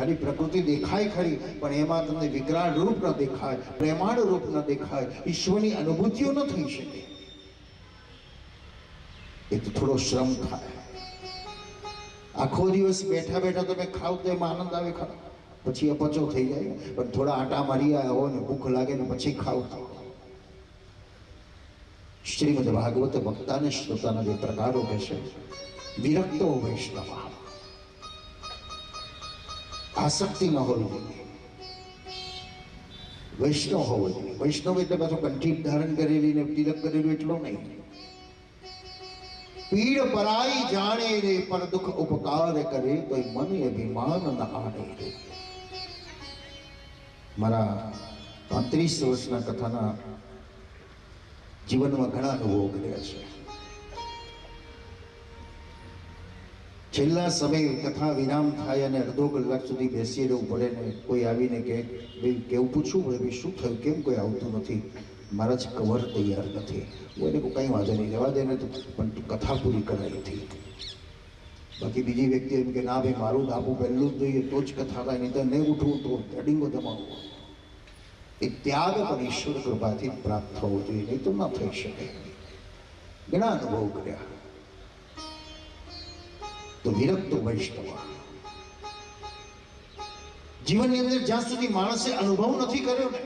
ખાલી પ્રકૃતિ દેખાય ખરી, પણ એમાં તમને વિકરાળ રૂપ ન દેખાય, પ્રેમાળ રૂપ ન દેખાય, ઈશ્વરની અનુભૂતિઓ ન થઈ શકે. એ તો થોડો શ્રમ થાય. આખો દિવસ બેઠા બેઠા તમે ખાવ તો એમાં આનંદ આવે ખરો. પછી અપચો થઈ જાય, પણ થોડા આટા મારી આવ્યા હોય ને ભૂખ લાગે ને પછી ખાવ શ્રીમદ ભાગવત ભક્તાને શ્રોતાના બે પ્રકારો કહેશે વિરક્તો વૈષ્ણવ. આસક્તિ ન હોવી જોઈએ વૈષ્ણવ હોવો જોઈએ વૈષ્ણવ એટલે પાછો કંઠી ધારણ કરેલી ને તિલક કરેલું એટલો નહીં પીડ પરાઈ જાણે રે પર દુઃખ ઉપકાર કરે તો મન અભિમાન ન આણે રે મારા પાંત્રીસ વર્ષના કથાના જીવનમાં ઘણા અનુભવો કર્યા છે છેલ્લા સમયે કથા વિરામ થાય અને અડધો કલાક સુધી બેસી રહેવું પડે ને કોઈ આવીને કે ભાઈ કેવું પૂછવું પડે ભાઈ શું થયું? કેમ કોઈ આવતું નથી? મારા જ કવર તૈયાર નથી. હું એને કંઈ વાંધો નહીં, રહેવા દે ને પણ કથા પૂરી કરાવી હતી બાકી બીજી વ્યક્તિ એમ કે, ના ભાઈ મારું ડાબું પહેલું જ જોઈએ, તો જ કથા થાય, નહીં તો નહીં ઉઠવું, તો અડીંગો જમાવું એ ત્યાગ પણ ઈશ્વર કૃપાથી પ્રાપ્ત થવો જોઈએ, નહીં તો ના થઈ શકે. ઘણા અનુભવ કર્યા. તો વિરક્ત વૈષ્ણવ. જીવનની અંદર જ્યાં સુધી માણસે અનુભવ નથી કર્યો ને,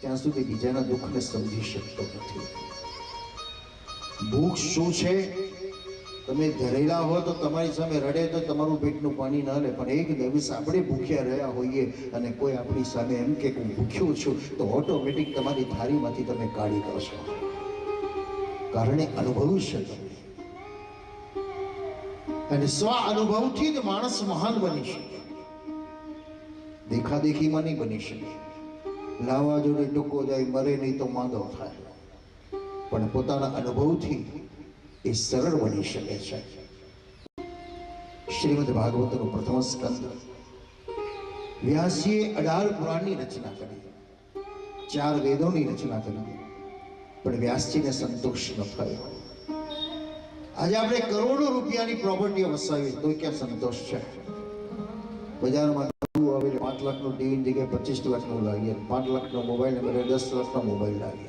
ત્યાં સુધી બીજાના દુઃખને સમજી શકતો નથી. ભૂખ શું છે? તમે ધરેલા હો તો તમારી સામે રડે તો તમારું પેટનું પાણી ન લે, પણ એક દિવસ આપણે ભૂખ્યા રહ્યા હોઈએ અને કોઈ આપણી સામે એમ કે હું ભૂખ્યો છું, તો ઓટોમેટિક તમારી થાળીમાંથી તમે કાઢી કરશો કારણે અનુભવ્યું છે તમે અને સ્વ અનુભવથી જ માણસ મહાન બની શકે. દેખાદેખીમાં નહીં બની શકે. લાવા જોડે ટૂંકો જાય, મરે નહીં તો માંદો થાય. પણ પોતાના અનુભવથી એ સરળ બની શકે છે. શ્રીમદ ભાગવતનું પ્રથમ સ્કંદ. વ્યાસીએ અઢાર પુરાણની રચના કરી. ચાર વેદોની રચના કરી. પણ વ્યાસજીને સંતોષ ન થયો. આજે આપણે કરોડો રૂપિયાની પ્રોપર્ટી વસાવી તો ક્યાં સંતોષ છે? બજારમાં આવે પાંચ લાખનું ટીવી જગ્યાએ પચીસ લાખનું લાવીએ. પાંચ લાખનો મોબાઈલ બદલે દસ લાખનો મોબાઈલ લાગે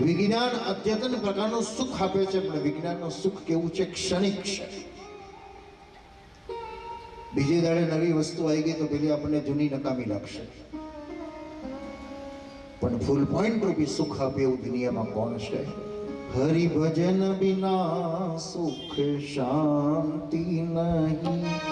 વિજ્ઞાન અદ્યતન પ્રકારનું સુખ આપે છે, પણ વિજ્ઞાનનું સુખ કેવું છે? ક્ષણિક છે. બીજે દાડે નવી વસ્તુ આવી ગઈ તો પેલી આપણને જૂની નકામી લાગશે. પણ ફૂલ પોઈન્ટ રૂપી સુખ આપે એવું દુનિયામાં કોણ છે? હરિ ભજન બિના સુખ શાંતિ નહીં.